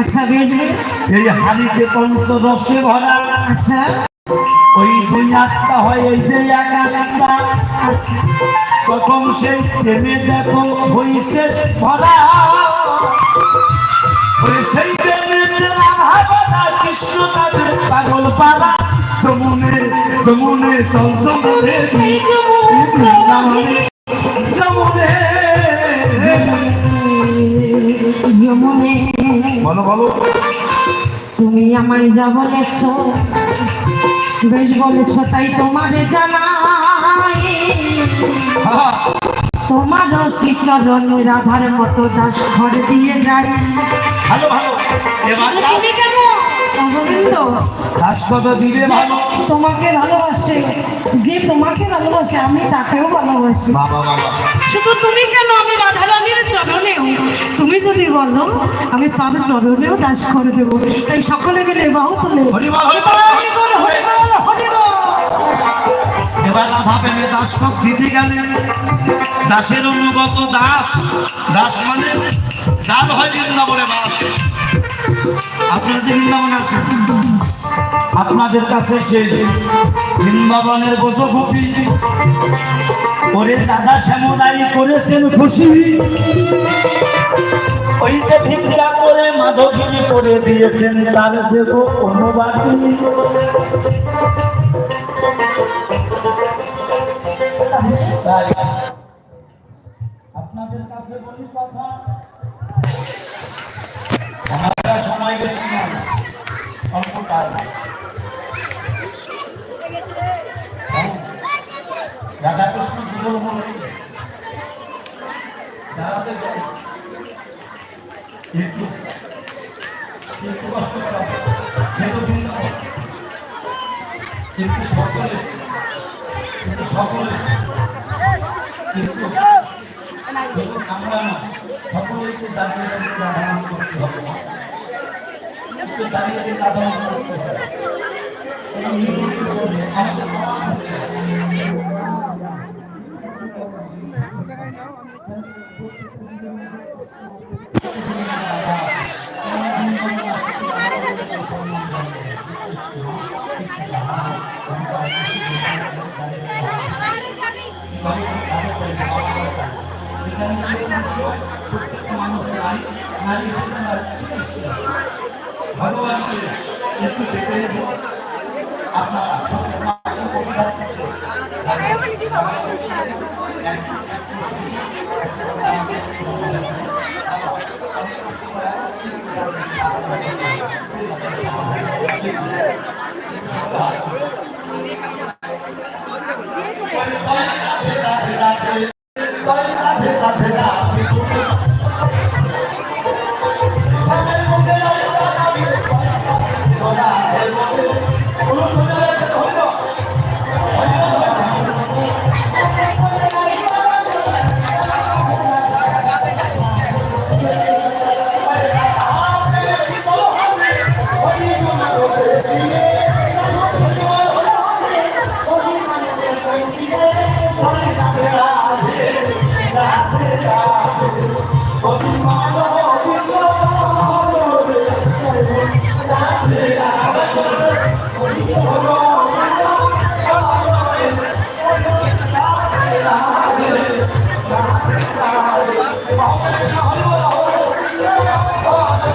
আচ্ছা বেশ বেশ। এই হাড়িতে পঞ্চদশে ভরা। আচ্ছা। ওই দুই আত্মা হয় এই যে এক আত্মা। তখন সেই প্রেমে দেখো হইছে ভরা। ওই সেই প্রেমে রাধা কৃষ্ণ তাদের পাগল পাড়া। যমুনে যমুনে চল সেই বৃন্দাবনে, বলো বলো তুমি আমায় যা বলেছ বেশ বলেছ তাই তোমারে জানাই। তোমার শ্রীচরণ রাধার মতো দাস ঘর দিয়ে যাই। ভালো ভালো। এবার গোবিন্দ দাস কত দিলে ভালো। তোমাকে ভালোবাসে। ভালোবাসে আমি তাকেও ভালোবাসি। শুধু তুমি কেন আমি রাধারানীর চরণেও তুমি যদি বলো আমি তার চরণেও দাস করে দেবো। তাই সকলে মিলে বাহু তুলে হরিবল এবার দিতে দাসের অনুগত দাস দাস মানে যার হয় বৃন্দাবনে বাস। আপনাদের বৃন্দাবন আপনাদের কাছে সে বৃন্দাবনের বোঝো কপি ওরে দাদা শ্যামলাই করেছেন খুশি। ওই যে ভিক্ষা করে মাধবী করে দিয়েছেন, তার যে অনুবাদী। আপনাদের কাছে বলি কথা, আমার সময় বেশি নয় অল্প হ্যাঁ। রাধাকৃষ্ণ করা কিন্তু কিন্তু সকলে কিন্তু সকলে কিন্তু কিন্তু আমরা না সকলে দাঁড়িয়ে দাঁড়িয়ে আহ্বান করতে হবে দাঁড়িয়ে দাঁড়িয়ে আহ্বান করতে হবে এবং নিয়মিত করলে আমাদের ভগবানকে একটু দেখে নেব আপনারা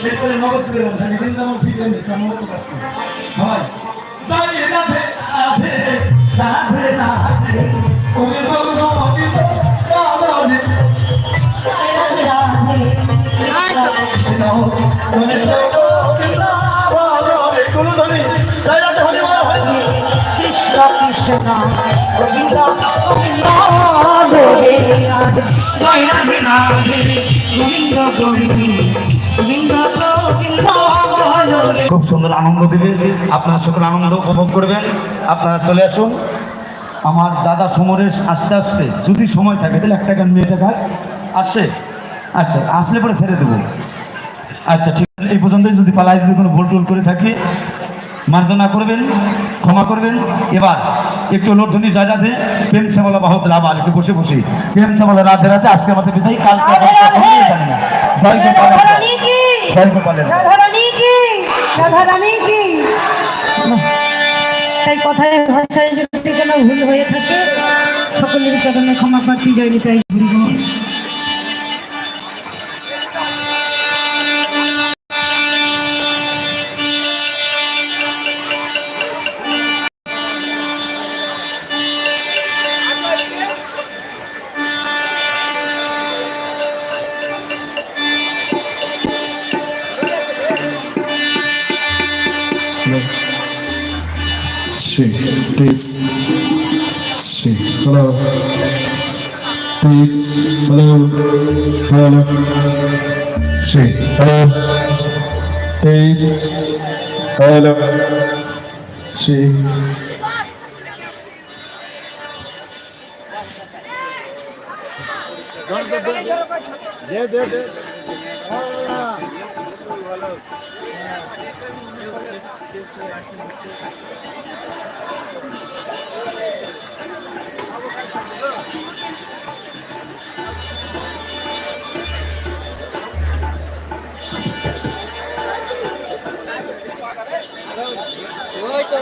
বল এরপরে নগদ করে বলছি আমি বৃন্দাবন ঠিক হয়ে নিচ্ছি আমার মতো কাছে হয়। জয় রাধে রাধে রাধে রাধে। ওরে বলো অমিত কারণে রাধে রাধে। কৃষ্ণ। রাধে রাধে। গোবিন্দ গোবিন্দ গোবিন্দ খুব সুন্দর আনন্দ দিবে। আপনারা সকলে আনন্দ উপভোগ করবেন। আপনারা চলে আসুন। আমার দাদা সমরেশ আস্তে আস্তে, যদি সময় থাকে, তাহলে একটা গান মেয়েটা গান আসছে? আচ্ছা আসলে পরে ছেড়ে দেবো। আচ্ছা ঠিক আছে। এই পর্যন্ত যদি পালাই যদি কোনো ভুল টুল করে থাকি, মার্জনা করবেন, ক্ষমা করবেন। এবার একটু লোকধনী জায়গাতে প্রেম শ্যামলা বাহত আবার একটু বসে বসে। প্রেম শ্যামলা রাধে রাধে, আজকে আমাদের বিদায়, কালকে না। জয় রাধারানী কি রাধারানী কি তাই কথায় ভাষায় যদি কোনো ভুল হয়ে থাকে সকলের চরণে ক্ষমা প্রার্থী জয় Nitai ঘুরিব Shri please Shri hello please hello hello Shri hello please hello Shri দে দে দে ওই তো